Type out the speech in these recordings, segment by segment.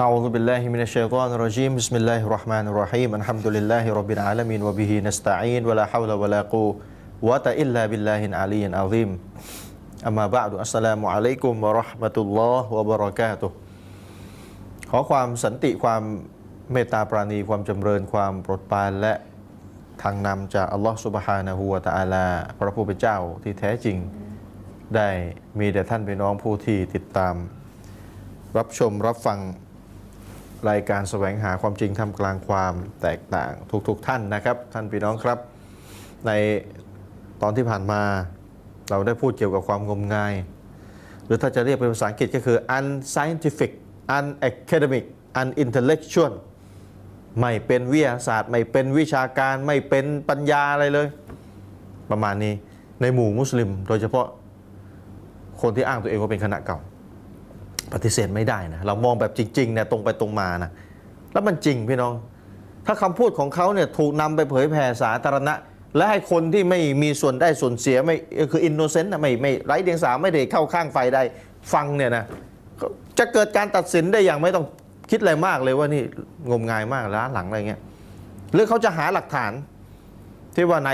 أعوذ بالله من الشيطان الرجيم بسم الله الرحمن الرحيم الحمد لله رب العالمين وبه نستعين ولا حول ولا قوة إلا بالله العلي العظيم أما بعد السلام عليكم ورحمة الله وبركاته ขอความสันติความเมตตาปราณีความจำเริญความโปรดปรานและทางนำจากอัลลอฮฺสุบฮานะฮูวะตะอาลา พระผู้เป็นเจ้าที่แท้จริง ได้มีแด่ท่านพี่น้องผู้ที่ติดตาม รับชมรับฟัง รายการแสวงหาความจริงทำกลางความแตกต่างทุกๆทท่านนะครับ ท่านพี่น้องครับ ในตอนที่ผ่านมาเราได้พูดเกี่ยวกับความงมงาย หรือถ้าจะเรียกเป็นภาษาอังกฤษก็คือ unscientific unacademic unintellectual ไม่เป็นวิทยาศาสตร์ ไม่เป็นวิชาการไม่เป็นปัญญาอะไรเลย ประมาณนี้ในหมู่มุสลิม โดยเฉพาะคนที่อ้างตัวเองว่าเป็นคณะเก่า ปฏิเสธไม่ได้นะเรามองแบบจริงๆเนี่ยตรงไปตรงมานะแล้วมันจริงพี่น้อง ถ้าคำพูดของเขาเนี่ยถูกนำไปเผยแผ่สาธารณะ และให้คนที่ไม่มีส่วนได้ส่วนเสียไม่คืออินโนเซนต์นะไม่ไม่ไร้เดียงสาไม่ได้เข้าข้างฝ่ายใดฟังเนี่ยนะจะเกิดการตัดสินได้อย่างไม่ต้องคิดอะไรมากเลยว่านี่งมงายมากล้าหลังอะไรเงี้ยหรือเขาจะหาหลักฐานที่ว่าไหน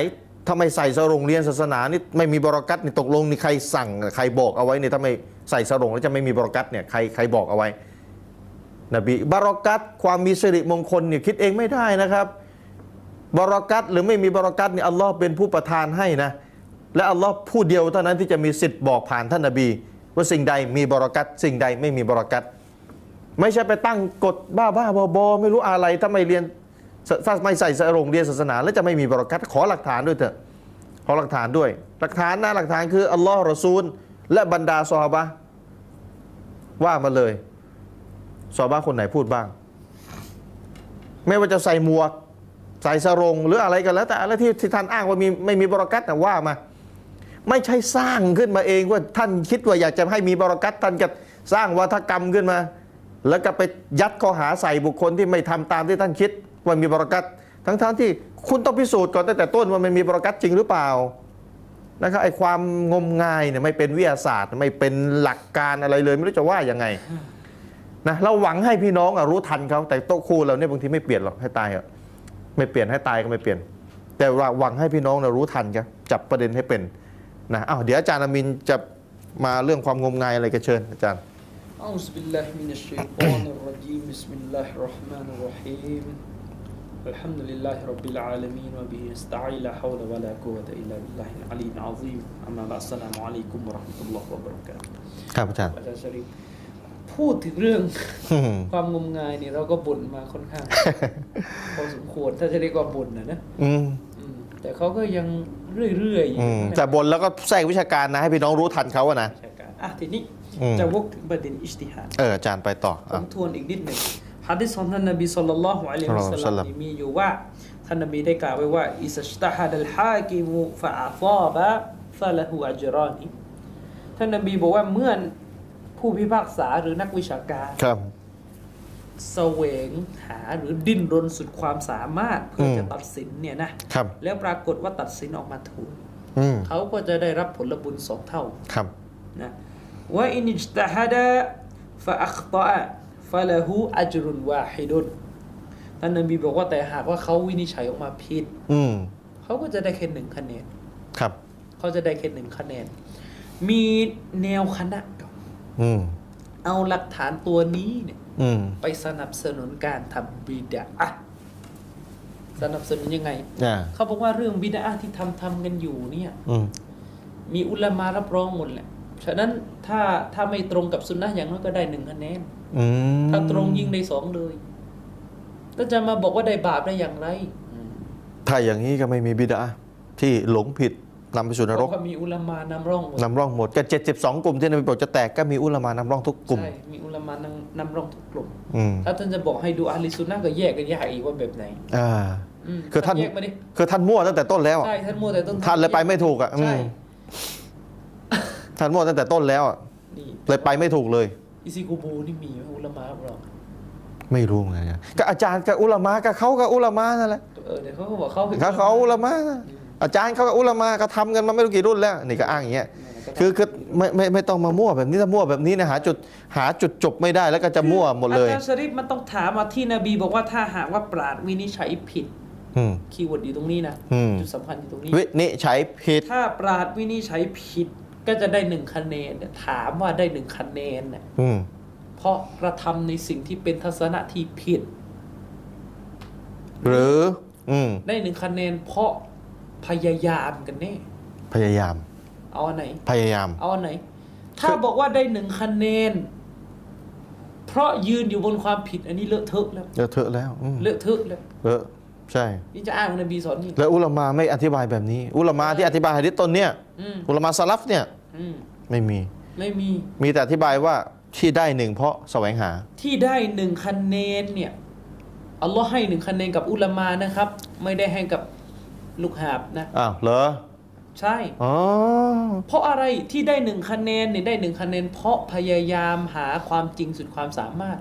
ทำไมใส่สรงเรียนศาสนานี่ไม่มีบรอกัตนี่ตกลงนี่ใครสั่งใครบอกเอาไว้เนี่ยถ้าไม่ใส่สรงแล้วจะไม่มีบรอกัตเนี่ยใครใครบอกเอาไว้ นบีบรอกัตความมีสิริมงคลเนี่ยคิดเองไม่ได้นะครับ บรอกัตหรือไม่มีบรอกัตเนี่ยอัลลอฮ์เป็นผู้ประทานให้นะและอัลลอฮ์ผู้เดียวเท่านั้นที่จะมีสิทธิ์บอกผ่านท่านนบี ว่าสิ่งใดมีบรอกัตสิ่งใดไม่มีบรอกัตไม่ใช่ไปตั้งกฎบ้าบ้าบอบไม่รู้อะไรถ้าไม่เรียน ถ้าไม่ใส่สรงเรียนศาสนา แล้วจะไม่มีบารอกัตขอหลักฐานด้วยเถอะขอหลักฐานด้วย หลักฐานนะหลักฐานคืออัลลอฮ์รอซูล และบรรดาซอฮาบะว่ามาเลยซอบ้าคนไหนพูดบ้าง ไม่ว่าจะใส่หมวก ใส่สรงหรืออะไรกันแล้ว แต่อะไรที่ที่ท่านอ้างว่ามีไม่มีบรากัตนะว่ามา ไม่ใช่สร้างขึ้นมาเองว่าท่านคิดว่าอยากจะให้มีบรากัตท่านจะสร้างวัฒกรรมขึ้นมา แล้วก็ไปยัดข้อหาใส่บุคคลที่ไม่ทำตามที่ท่านคิด ว่ามีบรากัตทั้งๆทที่คุณต้องพิสูจน์ก่อนตั้งแต่ต้นว่ามันมีบรากัตจริงหรือเปล่านะครับไอ้ความงมงายเนี่ยไม่เป็นวิทยาศาสตร์ ไม่เป็นหลักการอะไรเลย ไม่รู้จะว่ายังไง นะเราหวังให้พี่น้องอะรู้ทันเขาแต่โต๊ะครูเราเนี่ยบางทีไม่เปลี่ยนหรอกให้ตายอะไม่เปลี่ยนให้ตายก็ไม่เปลี่ยน แต่ว่าหวังให้พี่น้องเรารู้ทันครับจับประเด็นให้เป็นนะอ้าวเดี๋ยวอาจารย์อามินจะมาเรื่องความงมงายอะไรกันเชิญอาจารย์ أعوذ بالله من الشيطان الرجيم بسم الله الرحمن الرحيم الحمد لله رب العالمين وبه نستعين لا حول ولا قوة إلا بالله العلي العظيم أما بعد السلام عليكم ورحمة الله وبركاته ครับอาจารย์อาจารย์พูดถึงเรื่องความงมงายนี่เราก็บ่นมาค่อนข้างพอสมควรถ้าจะเรียกว่าบ่นนะนะอืมแต่เขาก็ยังเรื่อยๆอยู่อืมแต่บ่นแล้วก็แทรกวิชาการนะ ให้พี่น้องรู้ทันเขาอะนะ วิชาการอะทีนี้อืจะวกถึงประเด็นอิสติฮาดเอออาจารย์ไปต่อผอ่มทวนอีกนิดหนึ่ง ฮะดิษของท่านนบีสุลต่านละฮ์อะลัยฮิวะสัลลัมนี่มีอยู่ว่าท่านนบีได้กล่าวไว้ว่าอิสตาฮัดัลฮากิมุฟะอาซาบะฟะละหูอัจรอนีท่านนบีบอกว่าเมื่อผู้พิพากษาหรือนักวิชาการครับแสวงหาหรือดิ้นรนสุดความสามารถเพื่ออมจะตัดสินเนี่ยนะครับแล้วปรากฏว่าตัดสินออกมาถูกอืมเขาก็จะได้รับผลบุญสองเท่าครับนะว่าอินิจตาฮดะฟะอัคตะ ฟะละหูอัจรุนวาฮิดุนท่านนบีบอกว่าแต่หากว่าเขาวินิจฉัยออกมาผิดอืมเขาก็จะได้แค่หนึ่งคะแนนครับ เขาจะได้แค่หนึ่งคะแนน มีแนวคณะเก่าอืมเอาหลักฐานตัวนี้เนี่ย อืมไปสนับสนุนการทำบิดาอะห์สนับสนุนยังไง อ่าเขาบอกว่าเรื่องบิดาอะห์ที่ทำทำกันอยู่เนี่ย อืมมีอุลามารับรองหมดแหละ ฉะนั้นถ้าถ้าไม่ตรงกับสุนนะอย่างน้อยก็ได้หนึ่งคะแนนอืม ถ้าตรงยิ่งได้สองเลยแล้วจะมาบอกว่าได้บาปได้อย่างไร ถ้าอย่างนี้ก็ไม่มีบิดาที่หลงผิดนำไปสู่นเพรกราะว่ามีอุลามานำร่องหมดนำร่องหมดก็72กลุ่มที่นบีบอกจะแตกก็มีอุลามานำร่องทุกกลุ่มใช่มีอุลามานำนำร่องทุกกลุ่มอืมถ้าท่านจะบอกให้ดูอาลีซุนนะก็แยกกันยากอีกว่าแบบไหนอ่ามคือท่านแยกมาดิคือท่านมั่วตั้งแต่ต้นแล้วอะใช่ท่านมัวแต่ต้นท่านเลยไปไม่ถูกอะอืใช่มท่านมั่วตั้งแต่ต้นแล้วอะนี่เลยไปไม่ถูกเลย อิซิกูบูนี่มีไหมอุลามารับรองไม่รู้เหมือนกันก็อาจารย์กับอุลามะกับเขากับอุลามะนั่นแหละเออเดี๋ยวเขาก็บอกเขาเขาเขาอุลามะนะอืมอาจารย์เขากับอุลามะก็ทำกันมาไม่รู้กี่รุ่นแล้วนี่ก็อ้างอย่างเงี้ยคือคือไม่ไม่ไม่ต้องมามั่วแบบนี้ถ้ามั่วแบบนี้เนะหาจุดหาจุดจบไม่ได้แล้วก็จะมั่วหมดเลยอาจารย์ชริฟมันต้องถามว่าที่นบีบอกว่าถ้าหากว่าปราดวินิจฉัยผิดอืมคีย์เวิร์ดอยู่ตรงนี้นะอืมจุดสำคัญอยู่ตรงนี้วินิจฉัยผิด ถ้าปราดวินิจฉัยผิด ก็จะได้หนึ่งคะแนนเนี่ยถามว่าได้หนึ่งคะแนนเนี่ยอืมเพราะกระทำในสิ่งที่เป็นทัศนะที่ผิด หรือ อืม ได้หนึ่งคะแนนเพราะพยายามกันแน่พยายาม เอาอันไหน พยายาม เอาอันไหน ถ้าบอกว่าได้หนึ่งคะแนน เพราะยืนอยู่บนความผิด อันนี้เลอะเทอะแล้ว เลอะเทอะแล้วอืมเลอะเทอะแล้วเลอะใช่ นี่จะอ้างว่านบีสอนนี่แล้วอุลามาไม่อธิบายแบบนี้ อุลามาที่อธิบายหะดิษตนเนี่ย อืมอุลามาสลัฟเนี่ย อืมไม่มี ไม่มีมีแต่อธิบายว่าที่ได้หนึ่งเพราะแสวงหา ที่ได้หนึ่งคะแนนเนี่ยอัลลอฮ์ให้หนึ่งคะแนนกับอุลามานะครับ ไม่ได้ให้กับลูกหาบนะ อ้าวเหรอใช่ อ๋อเพราะอะไรที่ได้หนึ่งคะแนนเนี่ยได้หนึ่งคะแนน เพราะพยายามหาความจริงสุดความสามารถ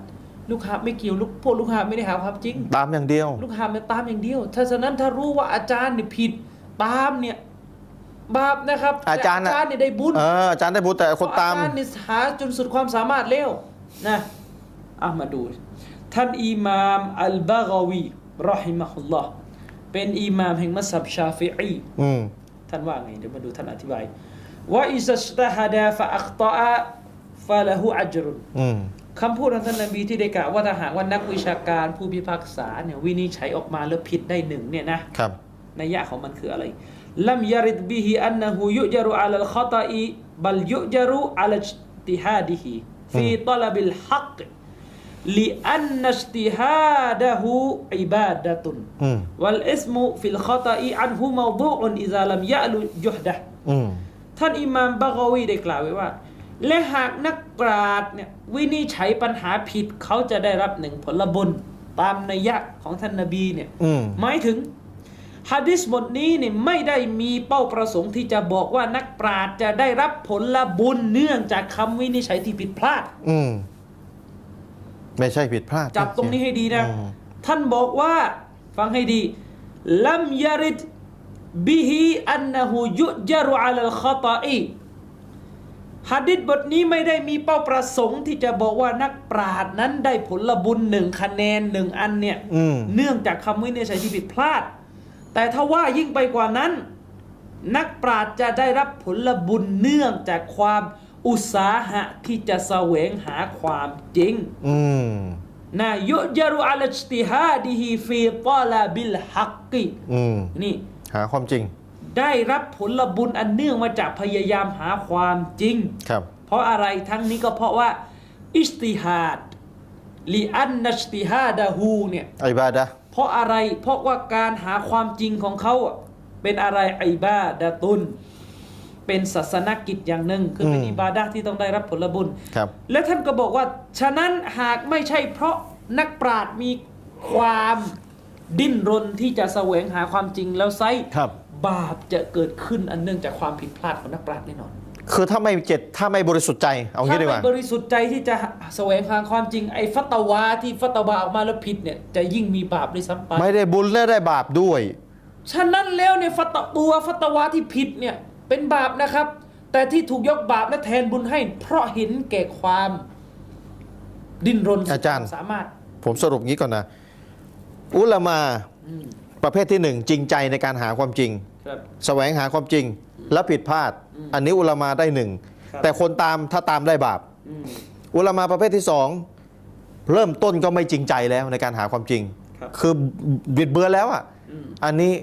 ลูกหาบไม่เกี่ยวลูกพวกลูกหาบไม่ได้หาความจริง ตามอย่างเดียว ลูกหาบเนี่ยตามอย่างเดียวถ้าฉะนั้นถ้ารู้ว่าอาจารย์เนี่ยผิดตามเนี่ย บาปนะครับอาจารย์แต่น่ะ อาจารย์เนี่ยได้บุญเอออาจารย์ได้บุญแต่คนตาม เพระอาจารย์เนี่ยหาจนสุดความสามารถแล้วนะอะมาดู ท่านอิมามอัลบากาวีรอฮิมะฮุลลอฮ์เป็นอิมามแห่งมัสฮับชาฟิอี อืม ท่านว่าไง เดี๋ยวมาดูท่านอธิบายว่าอิสตะฮดาฟะอัคตอะฟะละหูอัจรุนอืม คำพูดของท่านนบีที่ได้กล่าวว่าถ้าหากว่านักวิชาการผู้พิพากษาเนี่ยวินิจฉัยออกมาแล้วผิดได้หนึ่งเนี่ยนะครับ นัยยะของมันคืออะไร ลัมยาริดบิฮิอันนะฮูยุจารุอัลลขตาอีบัลยุจารุอัลติฮาดิฮิฟีตลบิลฮักลิอันนัสติฮาดะฮูอิบาดะตุนวัลอิสมุฟิลขตาอีอันฮูมาดูอุนอิซาลัมยะลุยุฮดะท่านอิหม่ามบะกวีได้กล่าวไว้ว่า และหากนักปราชญ์เนี่ยวินิจฉัยปัญหาผิดเขาจะได้รับหนึ่งผลบุญตามนัยยะของท่านนบีเนี่ยหมายถึง ฮะดิษบทนี้เนี่ยไม่ได้มีเป้าประสงค์ที่จะบอกว่านักปราชญ์จะได้รับผลบุญเนื่องจากคำวินิจฉัยที่ผิดพลาด อืมไม่ใช่ผิดพลาดจับตรงนี้ให้ดีนะอืมท่านบอกว่าฟังให้ดีลัมยาริดบิฮิอันนะฮูยุจารุอัลลขตาอีฮะดิษบทนี้ไม่ได้มีเป้าประสงค์ที่จะบอกว่านักปราชญ์นั้นได้ผลบุญหนึ่งคะแนนหนึ่งอันเนี่ยอืมเนื่องจากคำวินิจฉัยที่ผิดพลาด แต่ถ้าว่ายิ่งไปกว่านั้น นักปราชญ์จะได้รับผลบุญเนื่องจากความอุตสาหะที่จะแสวงหาความจริงอืมนะยุจารุอัลอิจติฮาดิฮิฟีตอลาบิลฮักกิอืมนี่ หาความจริง ได้รับผลบุญอันเนื่องมาจากพยายามหาความจริง ครับ เพราะอะไรทั้งนี้ก็เพราะว่า อิสติฮาดลีอันนัสติฮาดาฮูเนี่ยอิบาดะห์ เพราะอะไรเพราะว่าการหาความจริงของเขาอะเป็นอะไรไอบาดะตุน เป็นศาสนกิจอย่างหนึ่งคือเป็นอิบาดะห์ที่ต้องได้รับผลบุญครับและท่านก็บอกว่า ฉะนั้นหากไม่ใช่เพราะนักปราชญ์มีความดิ้นรนที่จะแสวงหาความจริงแล้วไซครับบาปจะเกิดขึ้นอันเนื่องจากความผิดพลาดของนักปราชญ์แน่นอน คือถ้าไม่เจ็ดถ้าไม่บริสุทธิ์ใจเอางี้ถ้าดีกไม่ว่าบริสุทธิ์ใจที่จะแสวงหาความจริงไอ้ฟัตวาที่ฟัตวาออกมาแล้วผิดเนี่ยจะยิ่งมีบาปด้วยซ้ำไปไม่ได้บุญและได้บาปด้วย ฉะนั้นแล้วเนี่ยฟัตตัวฟัตวาที่ผิดเนี่ยเป็นบาปนะครับ แต่ที่ถูกยกบาปและแทนบุญให้ เพราะเห็นแก่ความ ดิ้นรนสุดอาจารย์ควมสามารถ ผมสรุปงี้ก่อนนะ อุลามาอืมประเภทที่หนึ่งจริงใจในการหาความจริงครับ แสวงหาความจริงและผิดพลาด อันนี้อุลามาได้หนึ่งครับแต่คนตามถ้าตามได้บาปอืมอุลามาประเภทที่สองเริ่มต้นก็ไม่จริงใจแล้วในการหาความจริงครับคือบิดเบือนแล้วอะอืมอันนี้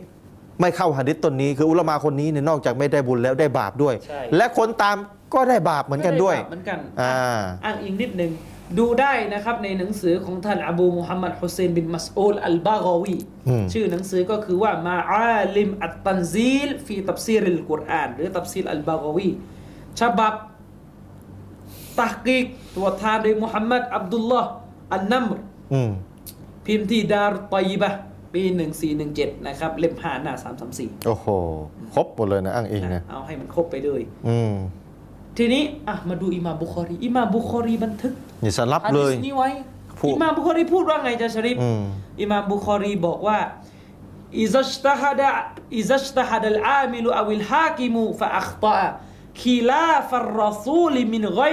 ไม่เข้าหะดิษตนนี้ คืออุลามาคนนี้เนี่ยนอกจากไม่ได้บุญแล้วได้บาปด้วยใช่และคนตามก็ได้บาปเหมือนกันด้วยไบาปเหมือนกันอ่าอ้างอิงนิดหนึ่ง ดูได้นะครับในหนังสือของท่านอบูมุฮัมมัดฮุเซนบินมัสอูลอัลบากาวีอืมชื่อหนังสือก็คือว่ามาอาลิมอัตตันซีลฟีตับซีริลกุรอานหรือตับซีลอัลบากาวีฉบับตักกิกตัวทานโดยมุฮัมมัดอับดุลลอฮ์อันนัมรอืมพิมพ์ที่ดารุตอยบะห์ปี 1417 นะครับ เล่ม5หน้า 334 โอ้โห ครบหมดเลยนะ อ้างอิงนะ เอาให้มันครบไปเลยอืมทีนี้อะมาดูอิหม่ามบุคอรี อิหม่ามบุคอรีบันทึก นี่สลับฮะเลดิยษนี้ไว้พูด อิหม่ามบุคอรีพูดว่าไงจะชริฟอืม อิหม่ามบุคอรีบอกว่าอิซัชตะฮัดะอิซัชตะฮัดะลอามิลุอวิลฮากิมูฟะอัคตะคีลาฟัรรอซูลมินไกร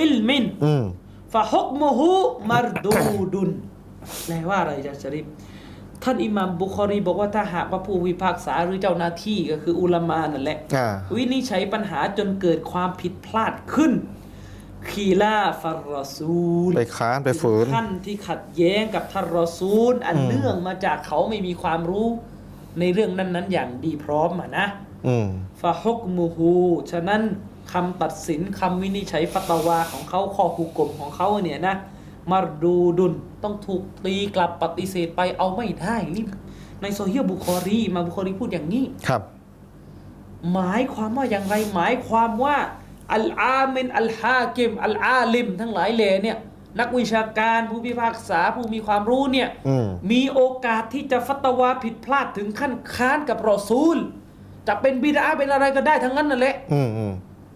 อิลมิน อืม ฟะฮุกมุฮุมารดูดุนแปลว่าอะไรอาจารย์ชริฟท่านอิหมัมบุคอรีบอกว่าถ้าหากว่าผู้พิพากษาหรือเจ้าหน้าที่ก็คืออุลามานั่นแหละ อ่า วินิจฉัยปัญหาจนเกิดความผิดพลาดขึ้น คีลาฟัรรอซูลไปค้านไปฝืนถึงขั้นที่ขัดแย้งกับท่านรอซูล อันอืมเนื่องมาจากเขาไม่มีความรู้ในเรื่องนั้นๆ อย่างดีพร้อมอะนะอืมฟาฮุกมูฮูฉะนั้นคำตัดสินคำวินิจฉัยฟัตวาของเขาข้อหุกกลมของเขาเนี่ยนะมาดูดุลต้องถูกตีกลับปฏิเสธไปเอาไม่ได้นี่ในโซเฮียบุคอรีมาบุคอรีพูดอย่างนี้ครับ หมายความว่าอย่างไรหมายความว่า อัลอามินอัลฮากิมอัลอาลิม ทั้งหลายแหล่เนี่ยนักวิชาการผู้พิพากษาผู้มีความรู้เนี่ยอืมมีโอกาสที่จะฟัตวาผิดพลาดถึงขั้นค้านกับรอซูล จะเป็นบิดาเป็นอะไรก็ได้ทั้งนั้นนั่นแหละอืมอืม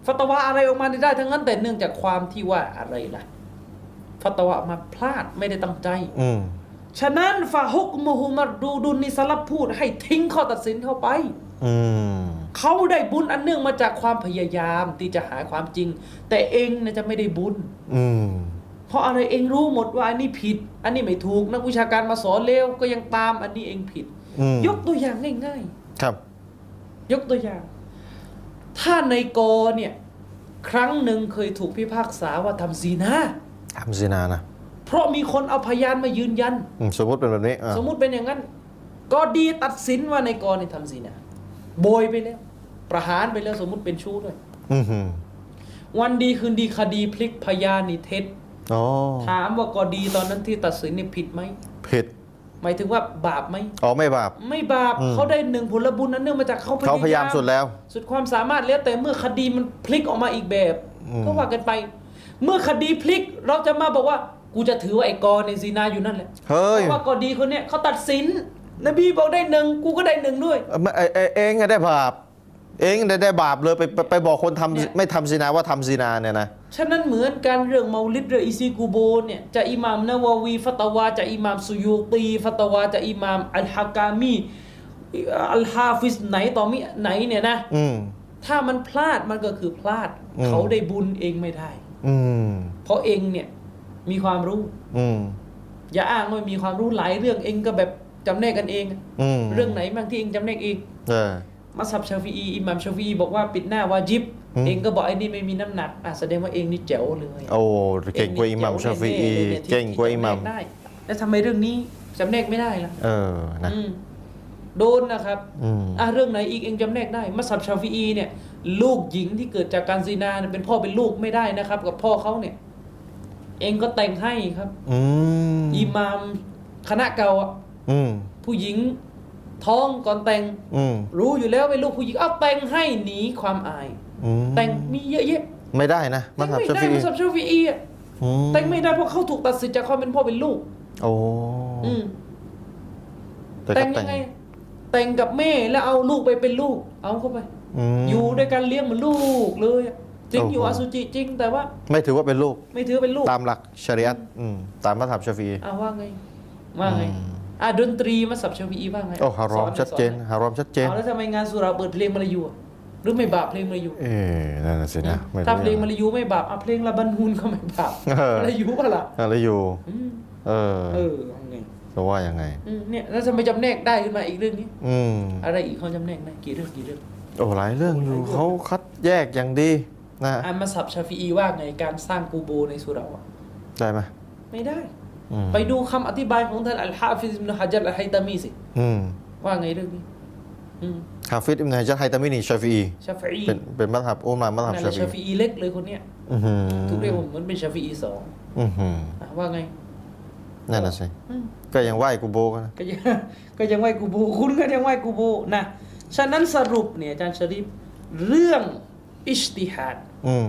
ฟัตวาอะไรออกมาได้ทั้งนั้นแต่เนื่องจากความที่ว่าอะไรล่ะฟัตวาออกมาพลาดไม่ได้ตั้งใจอืมฉะนั้นฟาฮุกมุฮุมัดดูดุนนิสลับพูดให้ทิ้งข้อตัดสินเข้าไป อืม เขาได้บุญอันเนื่องมาจากความพยายามที่จะหาความจริง แต่เองนะจะไม่ได้บุญอืมเพราะอะไรเองรู้หมดว่าอันนี้ผิด อันนี้ไม่ถูกนักวิชาการมาสอนเลวก็ยังตามอันนี้เองผิด อืมยกตัวอย่างง่ายครับ ๆ ยกตัวอย่าง ถ้าในกอเนี่ย ครั้งหนึ่งเคยถูกพิพากษาว่าทำซีนาทำสินานะเพราะมีคนเอาพยานมายืนยัน อืมสมมติเป็นแบบนี้อะสมมุติเป็นอย่างนั้น ก็ดีตัดสินว่าในกอเนี่ยทำซีนา โบยไปแล้ว ประหารไปแล้วสมมุติเป็นชู้ด้วยอืมอืมวันดีคืนดีคดีพลิกพยานนี่เท็จอ๋อถามว่ากอดีตอนนั้นที่ตัดสินนี่ผิดไหมผิดหมายถึงว่าบาปไหมอ๋อไม่บาป ไม่บาปอืมเขาได้หนึ่งผลบุญนั้นเนื่องมาจากเขาเขาพยายามสุดแล้ว สุดความสามารถแล้วแต่เมื่อคดีมันพลิกออกมาอีกแบบอืมก็ว่ากันไป เมื่อคดีพลิกเราจะมาบอกว่า กูจะถือว่าไอ้กอในซีนาอยู่นั่นแหละเฮ้เพยราะว่ากอดีคนเนี้ยเขาตัดสิน นบีบอกได้หนึ่งกูก็ได้หนึ่งด้วยไม่เอเอเองไงได้บาป เองได้ได้บาปเลยไปไปไปบอกคนทำเนี่ย ไม่ทำสินาว่าทำสินาเนี่ยนะ ฉะนั้นเหมือนกันเรื่องเมาลิดเรื่องอิซีกูโบเนี่ยจะอิหม่ามนาวาวีฟัตวาจะอิหม่ามสุยูตีฟัตวาจะอิหม่ามอัลฮากามีอัลฮาฟิสไหนต่อมิไหนเนี่ยนะ อืม ถ้ามันพลาดมันก็คือพลาด อืม เขาได้บุญเองไม่ได้ อืม เพราะเองเนี่ยมีความรู้ อืม อย่าอ้างว่ามีความรู้หลายเรื่องเองก็แบบ จำแนกกันเอง อืมเรื่องไหนบ้างที่เองจำแนกเอง เออ มัสฮับชาฟีอีอิหม่ามชาฟีอีบอกว่าปิดหน้าวาจิบ อืม เองก็บอกไอ้นี่ไม่มีน้ำหนักอะแสดงว่าเองนี่แจ๋วเลยโอ้เก่งกว่าอิหมัมชาฟีอีเงนี่แจ๋วแน่ๆลยนี่ยที่เก่งกว่าอิหมัมที่จำแนกได้ แล้วทำไมเรื่องนี้จำแนกไม่ได้ล่ะเออนะอืมโดนนะครับอืมอะเรื่องไหนอีกเองจำแนกได้มัสฮับชาฟีอีเนี่ย ลูกหญิงที่เกิดจากการซีนาเนี่ยเป็นพ่อเป็นลูกไม่ได้นะครับ กับพ่อเขาเนี่ย เองก็แต่งให้ครับ อืมอิหมามคณะเก่าอะ อืมผู้หญิงท้องก่อนแต่ง อืมรู้อยู่แล้วเป็นลูกผู้หญิงเอาแต่งให้หนีความอาย อืมแต่งมีเยอะแยะไม่ได้นะมัแต่สงฮับไม่ชาได้ฟีอีมาสับชาฟีอีอะอืมแต่งไม่ได้เพราะเขาถูกตัดสินจากความเป็นพ่อเป็นลูก โอ้อืม แต่แต่ก็งแต่ยังงไง แต่งกับแม่แล้วเอาลูกไปเป็นลูก เอาเข้าไป ม อยู่ด้วยกันเลี้ยงเหมือนลูกเลยอะจริงโอ้โห อยู่อสุจิจริง แต่ว่าไม่ถือว่าเป็นลูกไม่ถือเป็นลูกตามหลักชริยัตอืมตามมัสฮับชาฟีอี อ่าว่าไงว่าไง อืม อ่าดนตรีมาสับชาฟีอีว่าไงโอ้ฮารอมสนหน่อยชัดเจนสอหอยฮารอมชัดเจนเอาแล้วทำไมงานสุราเปิดเพลงมาลายูอะหรือไม่บาปเพลงมาลายูเอ๊ะนั่นน่ะสินะไม่รู้ถ้าเพลงยัมาลายูไม่บาปอะเพลงละบันฮูนก็ไม่บาปเออมาลายูป่ะล่ะอะไรอยู่อืมเออเออเอาไงจะว่ายังไงอืมเนี่ยแล้วทำไมจำแนกได้ขึ้นมาอีกเรื่องนี้ อืมอะไรอีกเขาจำแนกได้กี่เรื่องกี่เรื่องโอ้หลายเรื่องอยู่เขาคัดแยกอย่างดีนะอ่านมาสับชาฟีอีว่าไงการสร้างกูโบในสุเราอะได้ไหมไม่ได้อืม ไปดูคำอธิบายของท่านอัลฮาฟิซอิบนุฮะจัรอัลไฮตามีสิอืมว่าไงเรื่องนี้อืมฮาฟิดอิบนุฮะจัรไฮตามินีชาฟีอีชาฟีอีเป็นเป็นมัธยับอุลามะมัธยับนั่นแหชาละฟีชาฟีอีเล็กเลยคนเนี้ยอือหือถูกเรียกว่าเหมือนเป็นชาฟีอีสองอือหืออะว่าไงนั่นน่ะสิอืมก็ยังไหว้กูโบกันนะก็ยังก็ยังไหวกูโบคุณก็ยังไหวกูโบนะฉะนั้นสรุปเนี่ยอาจารย์ชริฟเรื่องอิจติฮัดอืม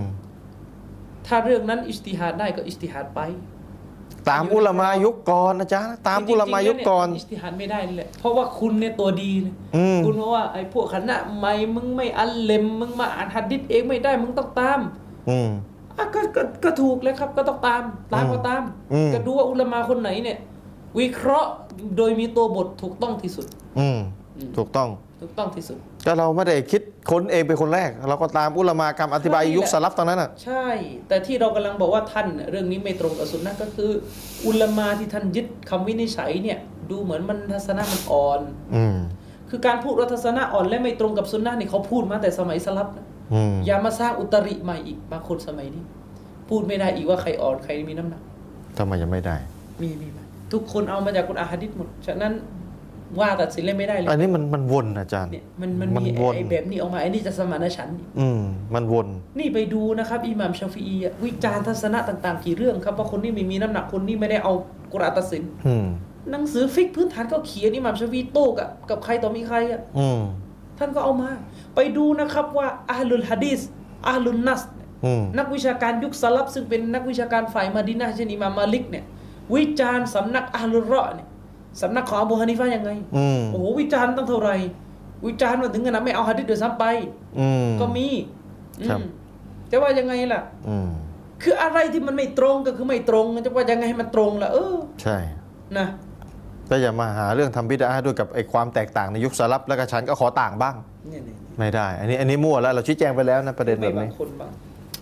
ถ้าเรื่องนั้นอิจติฮัดได้ก็อิจติฮัดไป ตามอุลามายุคก่อนนะจ๊ะตามอุลามายุคก่อนจริงๆแล้วเยอิจติฮัดไม่ได้นี่แหละเพราะว่าคุณเนี่ยตัวดีเลยอืมคุณเพราะว่าไอ้พวกคณะใหม่มึงไม่อัลเลมมึงมาอ่านฮัดดิษเองไม่ได้มึงต้องตาม อืมอะก็ก็ก็ถูกแล้วครับ ก็ต้องตามตามก็ตามอืมก็ดูว่าอุลามาคนไหนเนี่ย วิเคราะห์โดยมีตัวบทถูกต้องที่สุด อืมอืม ถูกต้องถูกต้องที่สุด ก็เราไม่ได้คิดค้นเองเป็นคนแรก เราก็ตามอุลามากรรมอธิบายใช่แหละยุคสลับตอนนั้นอะใช่ แต่ที่เรากำลังบอกว่าท่านเนี่ยเรื่องนี้ไม่ตรงกับสุนนะก็คือ อุลามาที่ท่านยึดคำวินิจฉัยเนี่ย ดูเหมือนมันทัศนะมันอ่อน อืมคือการพูดว่าทัศนะอ่อนและไม่ตรงกับสุนนะนี่เขาพูดมาแต่สมัยสลับนะอืมอย่ามาสร้างอุตริใหม่อีกบางคนสมัยนี้ พูดไม่ได้อีกว่าใครอ่อนใครมีน้ำหนักทำไมยังไม่ได้ มีมีไหมทุกคนเอามาจากกุรอานฮะดิษหมดฉะนั้น ว่าตัดสินเล่นไม่ได้เลยอันนี้มันมันวนอาจารย์เนี่ยมันมันมันมีวนไอ้แบบนี้ออกมาไอ้นี่จะสมานฉันท์อีกอืมมันวน นี่ไปดูนะครับอิหม่ามชาฟีอีอะวิจารณ์ทัศนะต่าง ๆ กี่เรื่องครับว่าคนนี้ไม่มีน้ำหนักคนนี้ไม่ได้เอากุรอานตัดสินอืมหนังสือฟิกพื้นฐานก็เขียนอิหม่ามชาฟีอีโต้กับกับใครต่อมีใครอะอืมท่านก็เอามา ไปดูนะครับว่าอาลุลฮะดีสอาลุนนัสอืมนักวิชาการยุคสลับซึ่งเป็นนักวิชาการฝ่ายมาดินะห์เช่นอิหม่ามมาลิกเนี่ย วิจารณ์สำนักอาลุลเราะห์เนี่ย สำนักของอบูฮานิฟะห์ยังไงอืมโอ้โหวิจารณ์ตั้งเท่าไหร่วิจารณ์มาถึงขนาดไม่เอาหะดิษด้วยซ้ำไป อืม ก็มีอืมครับจะว่ายังไงล่ะ อืมคืออะไรที่มันไม่ตรงก็คือไม่ตรงจะว่ายังไงให้มันตรงล่ะเออใช่นะแต่อย่ามาหาเรื่องทำบิดาด้วยกับไอ้ความแตกต่างในยุคสลับแล้วก็ฉันก็ขอต่างบ้าง เนี่ยเนี่ยไม่ได้ อันนี้อันนี้มั่วแล้วเราชี้แจงไปแล้วนะประเด็นแบไม่บบางนี้ คนบาง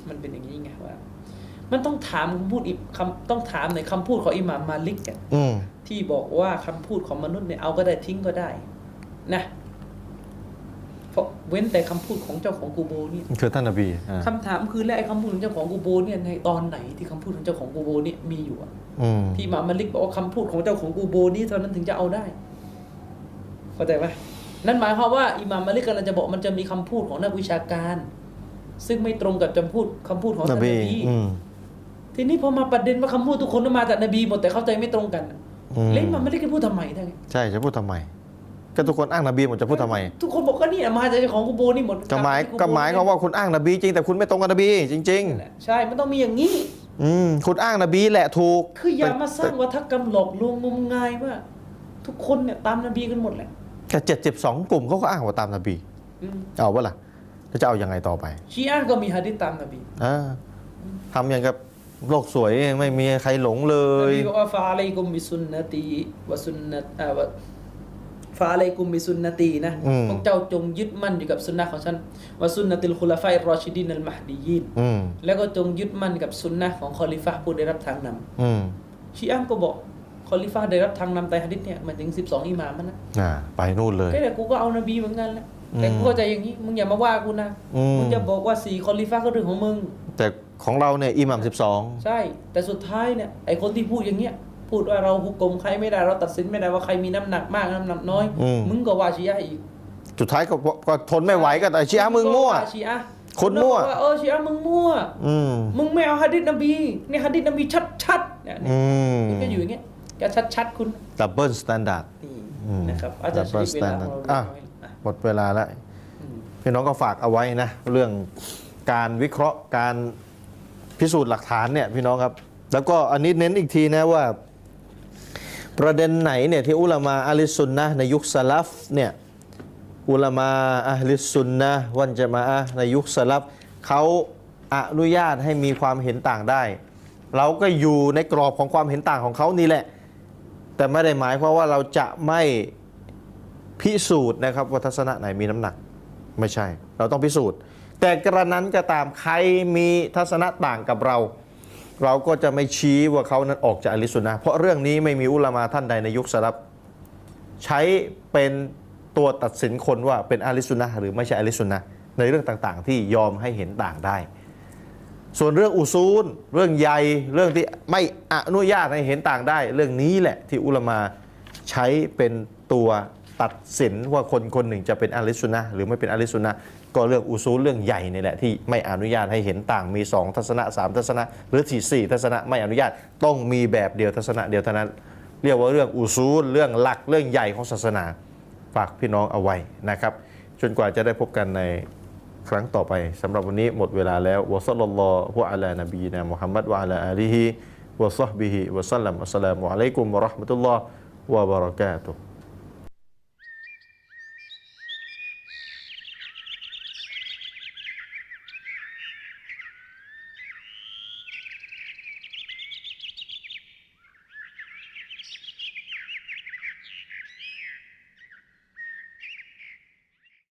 มันเป็นอย่างนี้ไงว่า มันต้องถามคำพูดอีกคำต้องถามในคำพูดของอิหม่ามมาลิกกันอืมที่บอกว่าคำพูดของมนุษย์เนี่ยเอาก็ได้ทิ้งก็ได้ นะเพราะเว้นแต่คำพูดของเจ้าของกูโบเนี่ยคือท่านนบีอ่าคำถามคือแล้วไอ้คำพูดของเจ้าของกูโบเนี่ยในตอนไหนที่คำพูดของเจ้าของกูโบเนี่ยมีอยู่อะอืมที่อิหมามาลิกบอกว่าคำพูดของเจ้าของกูโบนี่เท่านั้นถึงจะเอาได้เข้าใจไหมนั่นหมายความว่าอิหม่ามมาลิกกำลังจะบอกมันจะมีคำพูดของนักวิชาการ ซึ่งไม่ตรงกับจำพูดคำพูดของนท่านนบีบีอืม ทีนี้พอมาประเด็นว่าคำพูดทุกคนต้องมาจากนบีหมดแต่เข้าใจไม่ตรงกันอืมแล้วอิหม่ามมาลิกจะพูดทำไมท่านใช่จะพูดทำไม ก็ทุกคนอ้างนบีหมดจะพูดทำไม ทุกคนบอกก็นี่มาจากเจ้าของกูโบนี่หมดก็หมายก็หมายความว่าคุณอ้างนบีจริงแต่คุณไม่ตรงกับนบีจริงนั่นแหละใช่มันต้องมีอย่างนี้ ๆ อืมคุณอ้างนบีแหละถูกคืออย่ามาสร้างวัฒกรรมหลอกลวงงมงายว่า ทุกคนเนี่ยตามนบีกันหมดแหละแค่เจ็ดสิบสองกลุ่มเขาก็อ้างว่าตามนบี อืมเอาวะล่ะแล้วจะเอายังไงต่อไปชีอะห์ก็มีฮะดิษตามนบีอ่าทำอย่างกับ โลกสวยไม่มีใครหลงเลนย บีบอกว่าฟาอะลัยกุมบิสุนนตีวะสุนนะอ่าวะฟาอะลัยกุมบิสุนนตีนะอืม พวกเจ้าจงยึดมั่นอยู่กับสุนนะของฉันวะสุนนะติลคุลาฟายรอชิดินอัลมหดียีนอืมแล้วก็จงยึดมั่นกับสุนนะของคอลิฟะห์ผู้ได้รับทางนำอืมชีอะห์ก็บอกคอลิฟะห์ได้รับทางนำแต่หะดิษเนี่ยหมายถึง 12 อิหม่ามมันนะอ่าไปนู่นเลย ก็แต่กูก็เอานบีเหมือนกันแหละแต่อืมกูเข้าใจอย่างนี้มึงอย่ามาว่ากูนะอืม มึงจะบอกว่าสี่คอลิฟะห์ก็เรื่องของมึง แต่ ของเราเนี่ยอิหมัมสิบสองใช่ แต่สุดท้ายเนี่ยไอคนที่พูดอย่างเงี้ยพูดว่าเราหุกกลมใครไม่ได้เราตัดสินไม่ได้ว่าใครมีน้ำหนักมากน้ำหนักน้อยมึงก็ว่าชีอะห์อีกสุดท้ายก็ก็ทนไม่ไหวก็แต่ชีอะห์มึงมั่วก็าชีอะห์คนมั่ว ก็บอกาเออชีอะห์มึงมั่ว อืมมึงไม่เอาฮะดิษนบีเนี่ยฮะดิษนบีชัดๆเนี่ยอืมคุณก็อยู่อย่างเงี้ยแกชัดๆคุณดับเบิลสแตนดาร์ด นี่อืมนะครับอาจารย์ Double ใช้เวลาของเรา standard อะ น้อยอะ หมดเวลาแล้วอืมพี่น้องก็ฝากเอาไว้นะ เรื่องการวิเคราะห์การ พิสูจน์หลักฐานเนี่ยพี่น้องครับ แล้วก็อันนี้เน้นอีกทีนะว่า ประเด็นไหนเนี่ยที่อุลามาอะลิสซุนนะในยุคสลัฟเนี่ยอุลามาอะลิสซุนนะวันจะมาอะในยุคสลัฟเขาอนุญาตให้มีความเห็นต่างได้ เราก็อยู่ในกรอบของความเห็นต่างของเขานี่แหละ แต่ไม่ได้หมายความว่าเราจะไม่พิสูจน์นะครับว่าทัศนะไหนมีน้ำหนัก ไม่ใช่ เราต้องพิสูจน์ แต่กระนั้นก็ตามใครมีทัศนะต่างกับเรา เราก็จะไม่ชี้ว่าเขานั้นออกจากอลิสุนนะเพราะเรื่องนี้ไม่มีอุลามาท่านใดในยุคสลับใช้เป็นตัวตัดสินคนว่าเป็นอะลิสุนนะหรือไม่ใช่อะลิสุนนะในเรื่องต่างๆ ที่ยอมให้เห็นต่างได้ ส่วนเรื่องอุซูล เรื่องใยเรื่องที่ไม่อนุญาตให้เห็นต่างได้ เรื่องนี้แหละที่อุลามาใช้เป็นตัวตัดสินว่าคนคนหนึ่งจะเป็นอะลิสุนนะหรือไม่เป็นอะลิสุนนะ ก็เรื่องอุซูลเรื่องใหญ่นี่แหละที่ไม่อนุญาตให้เห็นต่างมีสองทัศนะสามทัศนะ หรือที่สี่ทัศนะไม่อนุญาตต้องมีแบบเดียวทัศนะเดียวเท่านั้น เรียกว่าเรื่องอุซูลเรื่องหลักเรื่องใหญ่ของศาสนาฝากพี่น้องเอาไว้นะครับจนกว่าจะได้พบกันในครั้งต่อไปสำหรับวันนี้หมดเวลาแล้ววะซัลลัลลอฮุอะลานบีนะมุฮัมมัดวะอะลาอาลีฮิวะซอฮบิฮิวะซัลลัมอัสสลามุอะลัยกุมวะเราะห์มะตุลลอฮ์วะบะเราะกาตุฮ์